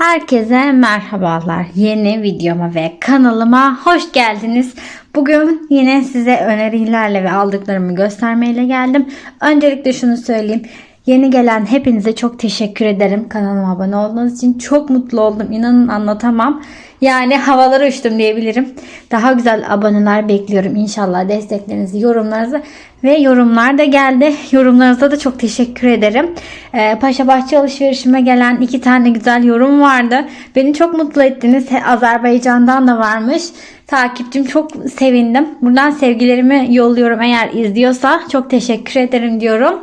Herkese merhabalar. Yeni videoma ve kanalıma hoş geldiniz. Bugün yine size önerilerle ve aldıklarımı göstermeyle geldim. Öncelikle şunu söyleyeyim. Yeni gelen hepinize çok teşekkür ederim. Kanalıma abone olduğunuz için çok mutlu oldum. İnanın anlatamam. Yani havalara uçtum diyebilirim. Daha güzel aboneler bekliyorum. İnşallah desteklerinizi, yorumlarınızı ve yorumlar da geldi. Yorumlarınıza da çok teşekkür ederim. Ee, Paşa Bahçe alışverişime gelen iki tane güzel yorum vardı. Beni çok mutlu ettiniz. Azerbaycan'dan da varmış. Takipçim çok sevindim. Buradan sevgilerimi yolluyorum eğer izliyorsa. Çok teşekkür ederim diyorum.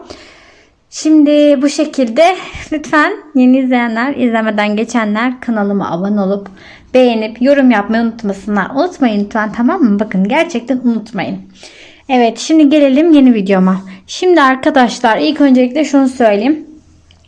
Şimdi bu şekilde lütfen yeni izleyenler, izlemeden geçenler kanalıma abone olup beğenip yorum yapmayı unutmasınlar. Unutmayın lütfen tamam mı? Bakın gerçekten unutmayın. Evet şimdi gelelim yeni videoma. Şimdi arkadaşlar ilk öncelikle şunu söyleyeyim.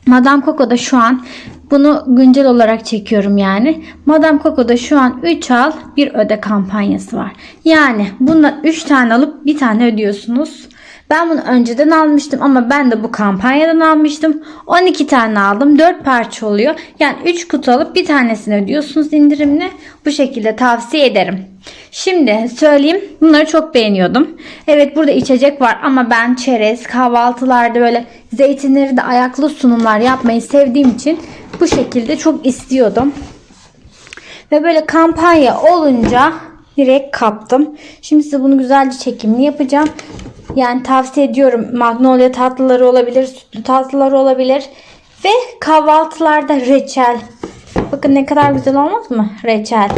Madame Coco'da şu an bunu güncel olarak çekiyorum yani. Madame Coco'da şu an 3 al 1 öde kampanyası var. Yani bundan 3 tane alıp bir tane ödüyorsunuz. Ben bunu önceden almıştım ama ben de bu kampanyadan almıştım. 12 tane aldım. 4 parça oluyor. Yani 3 kutu alıp bir tanesini ödüyorsunuz indirimli. Bu şekilde tavsiye ederim. Şimdi söyleyeyim. Bunları çok beğeniyordum. Evet burada içecek var ama ben çerez, kahvaltılarda böyle zeytinleri de ayaklı sunumlar yapmayı sevdiğim için bu şekilde çok istiyordum. Ve böyle kampanya olunca direkt kaptım. Şimdi size bunu güzelce çekimli yapacağım. Yani tavsiye ediyorum. Magnolia tatlıları olabilir, sütlü tatlıları olabilir. Ve kahvaltılarda reçel. Bakın ne kadar güzel olmaz mı? Reçel.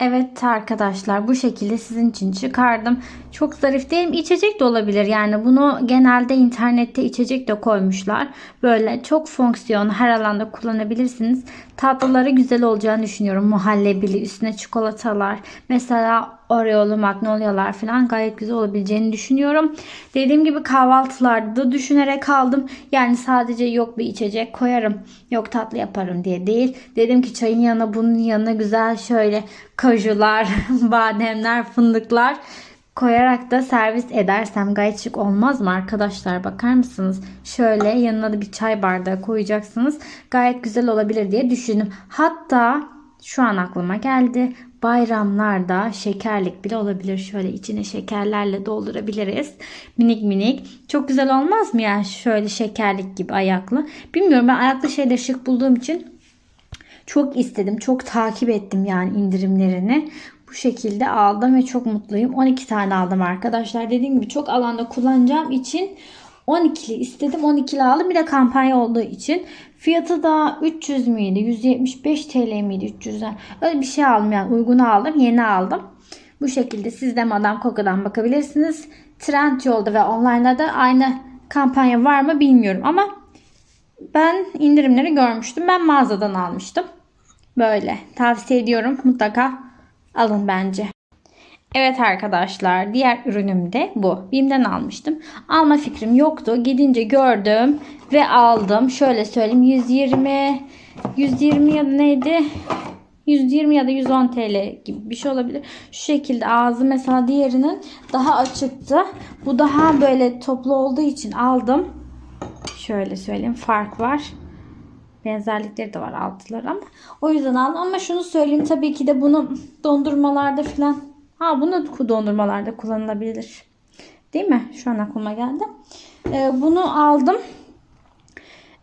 Evet arkadaşlar bu şekilde sizin için çıkardım. Çok zarif değil mi? İçecek de olabilir. Yani bunu genelde internette içecek de koymuşlar. Böyle çok fonksiyon her alanda kullanabilirsiniz. Tatlıları güzel olacağını düşünüyorum. Muhallebili üstüne çikolatalar. Mesela Oreo'lu magnolyalar falan gayet güzel olabileceğini düşünüyorum. Dediğim gibi kahvaltılarda da düşünerek aldım. Yani sadece yok bir içecek koyarım. Yok tatlı yaparım diye değil. Dedim ki çayın yanına bunun yanına güzel şöyle kajular, bademler, fındıklar koyarak da servis edersem gayet şık olmaz mı arkadaşlar? Bakar mısınız? Şöyle yanına da bir çay bardağı koyacaksınız. Gayet güzel olabilir diye düşündüm. Hatta şu an aklıma geldi. Bayramlarda şekerlik bile olabilir. Şöyle içine şekerlerle doldurabiliriz. Minik minik. Çok güzel olmaz mı yani şöyle şekerlik gibi ayaklı. Bilmiyorum ben ayaklı şeyleri şık bulduğum için çok istedim. Çok takip ettim yani indirimlerini. Bu şekilde aldım ve çok mutluyum. 12 tane aldım arkadaşlar. Dediğim gibi çok alanda kullanacağım için 12'li istedim. 12'li aldım. Bir de kampanya olduğu için. Fiyatı da 300 müydü? 175 TL miydi 300'den? Öyle bir şey aldım yani. Uygun aldım. Yeni aldım. Bu şekilde siz de Madame Coco'dan bakabilirsiniz. Trendyol'da ve online'da da aynı kampanya var mı bilmiyorum ama ben indirimleri görmüştüm. Ben mağazadan almıştım. Böyle tavsiye ediyorum. Mutlaka alın bence. Evet arkadaşlar diğer ürünüm de bu. Bim'den almıştım. Alma fikrim yoktu. Gidince gördüm ve aldım. Şöyle söyleyeyim 120 120 ya da neydi? 120 ya da 110 TL gibi bir şey olabilir. Şu şekilde ağzı mesela diğerinin daha açıktı. Bu daha böyle toplu olduğu için aldım. Şöyle söyleyeyim fark var. Benzerlikleri de var altıları ama. O yüzden aldım ama şunu söyleyeyim tabii ki de bunu dondurmalarda falan. Ha bunu da dondurmalarda kullanılabilir. Değil mi? Şu an aklıma geldi. Ee, bunu aldım.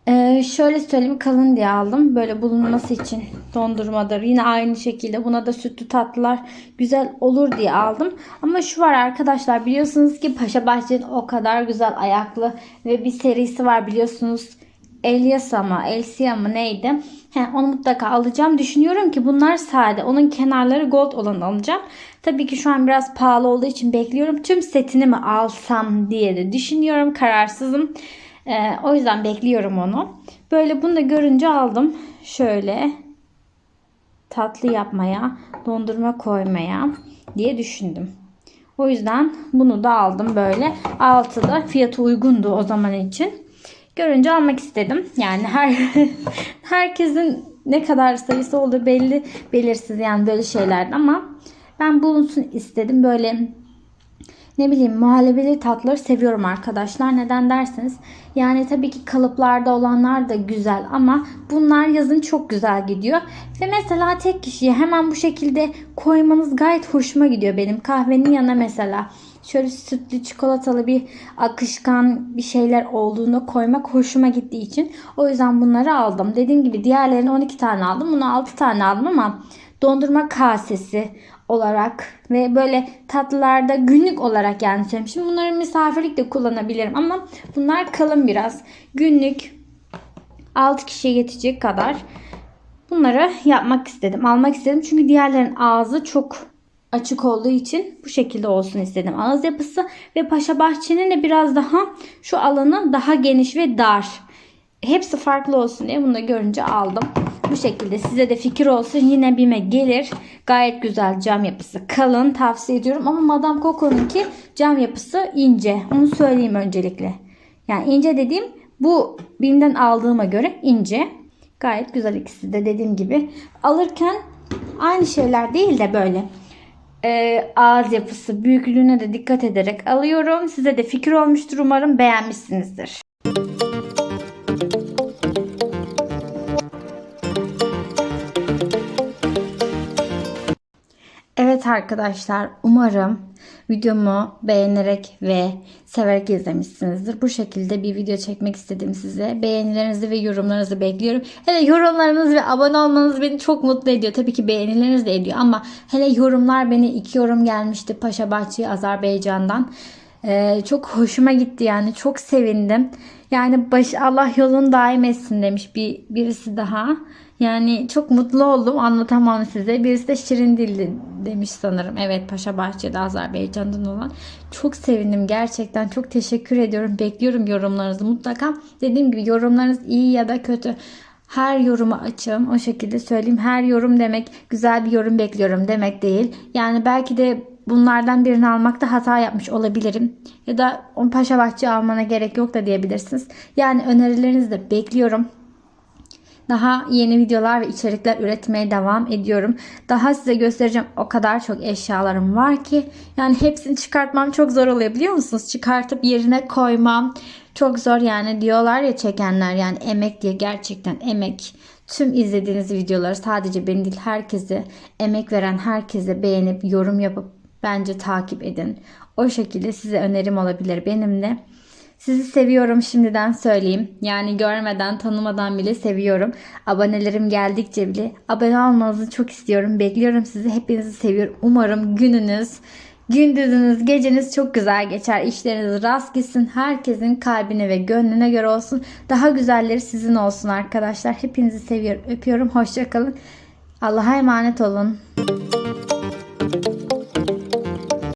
Ee, şöyle söyleyeyim kalın diye aldım. Böyle bulunması için dondurmadır. Yine aynı şekilde buna da sütlü tatlılar güzel olur diye aldım. Ama şu var arkadaşlar biliyorsunuz ki Paşa Bahçe'nin o kadar güzel ayaklı ve bir serisi var biliyorsunuz. Eliasa mı Elsia mı neydi? He, onu mutlaka alacağım. Düşünüyorum ki bunlar sade. Onun kenarları gold olan alacağım. Tabii ki şu an biraz pahalı olduğu için bekliyorum. Tüm setini mi alsam diye de düşünüyorum. Kararsızım. Ee, o yüzden bekliyorum onu. Böyle bunu da görünce aldım. Şöyle tatlı yapmaya, dondurma koymaya diye düşündüm. O yüzden bunu da aldım böyle. Altı da fiyatı uygundu o zaman için. Görünce almak istedim. Yani her herkesin ne kadar sayısı olduğu belli belirsiz yani böyle şeylerdi ama ben bulunsun istedim. Böyle ne bileyim muhallebili tatlıları seviyorum arkadaşlar. Neden derseniz yani tabii ki kalıplarda olanlar da güzel ama bunlar yazın çok güzel gidiyor. Ve mesela tek kişiye hemen bu şekilde koymanız gayet hoşuma gidiyor benim. Kahvenin yanına mesela şöyle sütlü çikolatalı bir akışkan bir şeyler olduğunda koymak hoşuma gittiği için o yüzden bunları aldım. Dediğim gibi diğerlerini 12 tane aldım. Bunu 6 tane aldım ama dondurma kasesi olarak ve böyle tatlılarda günlük olarak yani söyleyeyim. Şimdi bunları misafirlik de kullanabilirim ama bunlar kalın biraz. Günlük 6 kişiye yetecek kadar bunları yapmak istedim. Almak istedim. Çünkü diğerlerin ağzı çok açık olduğu için bu şekilde olsun istedim. Ağız yapısı ve Paşa Bahçe'nin de biraz daha şu alanı daha geniş ve dar. Hepsi farklı olsun diye bunu da görünce aldım. Bu şekilde size de fikir olsun yine bime gelir. Gayet güzel cam yapısı. Kalın tavsiye ediyorum ama Madame Coco'nunki cam yapısı ince. Onu söyleyeyim öncelikle. Yani ince dediğim bu bimden aldığıma göre ince. Gayet güzel ikisi de dediğim gibi. Alırken aynı şeyler değil de böyle e, ağız yapısı büyüklüğüne de dikkat ederek alıyorum. Size de fikir olmuştur umarım beğenmişsinizdir. Evet arkadaşlar umarım videomu beğenerek ve severek izlemişsinizdir. Bu şekilde bir video çekmek istedim size. Beğenilerinizi ve yorumlarınızı bekliyorum. Hele yorumlarınız ve abone olmanız beni çok mutlu ediyor. Tabii ki beğenileriniz de ediyor ama hele yorumlar beni iki yorum gelmişti Paşa Bahçe Azerbaycan'dan. Ee, çok hoşuma gitti yani çok sevindim. Yani baş, Allah yolunu daim etsin demiş bir birisi daha. Yani çok mutlu oldum anlatamam size. Birisi de Şirin Dilli demiş sanırım. Evet Paşa Bahçe'de Azerbaycan'dan olan. Çok sevindim gerçekten. Çok teşekkür ediyorum. Bekliyorum yorumlarınızı mutlaka. Dediğim gibi yorumlarınız iyi ya da kötü. Her yorumu açığım. O şekilde söyleyeyim. Her yorum demek güzel bir yorum bekliyorum demek değil. Yani belki de bunlardan birini almakta hata yapmış olabilirim. Ya da on Paşa Bahçe almana gerek yok da diyebilirsiniz. Yani önerilerinizi de bekliyorum. Daha yeni videolar ve içerikler üretmeye devam ediyorum. Daha size göstereceğim o kadar çok eşyalarım var ki. Yani hepsini çıkartmam çok zor oluyor biliyor musunuz? Çıkartıp yerine koymam çok zor yani diyorlar ya çekenler yani emek diye gerçekten emek. Tüm izlediğiniz videoları sadece beni değil herkese emek veren herkese beğenip yorum yapıp bence takip edin. O şekilde size önerim olabilir benimle. Sizi seviyorum şimdiden söyleyeyim. Yani görmeden, tanımadan bile seviyorum. Abonelerim geldikçe bile abone olmanızı çok istiyorum. Bekliyorum sizi. Hepinizi seviyorum. Umarım gününüz, gündüzünüz, geceniz çok güzel geçer. İşleriniz rast gitsin. Herkesin kalbine ve gönlüne göre olsun. Daha güzelleri sizin olsun arkadaşlar. Hepinizi seviyorum. Öpüyorum. Hoşçakalın. Allah'a emanet olun.